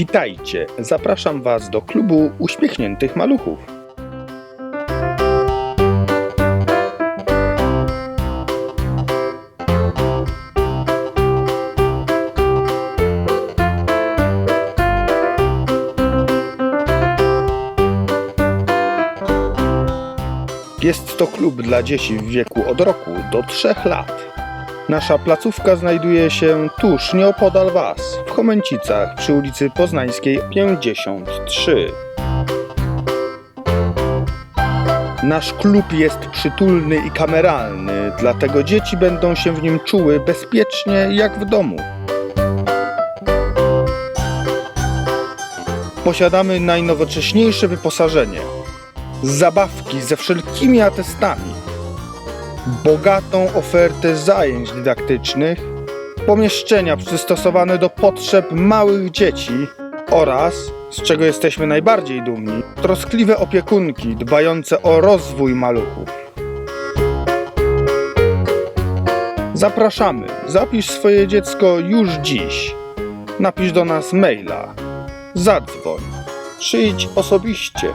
Witajcie, zapraszam Was do klubu uśmiechniętych maluchów. Jest to klub dla dzieci w wieku od roku do 3 lat. Nasza placówka znajduje się tuż nieopodal Was, w Chomęcicach przy ulicy Poznańskiej 53. Nasz klub jest przytulny i kameralny, dlatego dzieci będą się w nim czuły bezpiecznie jak w domu. Posiadamy najnowocześniejsze wyposażenie. Zabawki ze wszelkimi atestami bogatą ofertę zajęć dydaktycznych, pomieszczenia przystosowane do potrzeb małych dzieci oraz, z czego jesteśmy najbardziej dumni, troskliwe opiekunki dbające o rozwój maluchów. Zapraszamy, zapisz swoje dziecko już dziś. Napisz do nas maila, zadzwoń, przyjdź osobiście.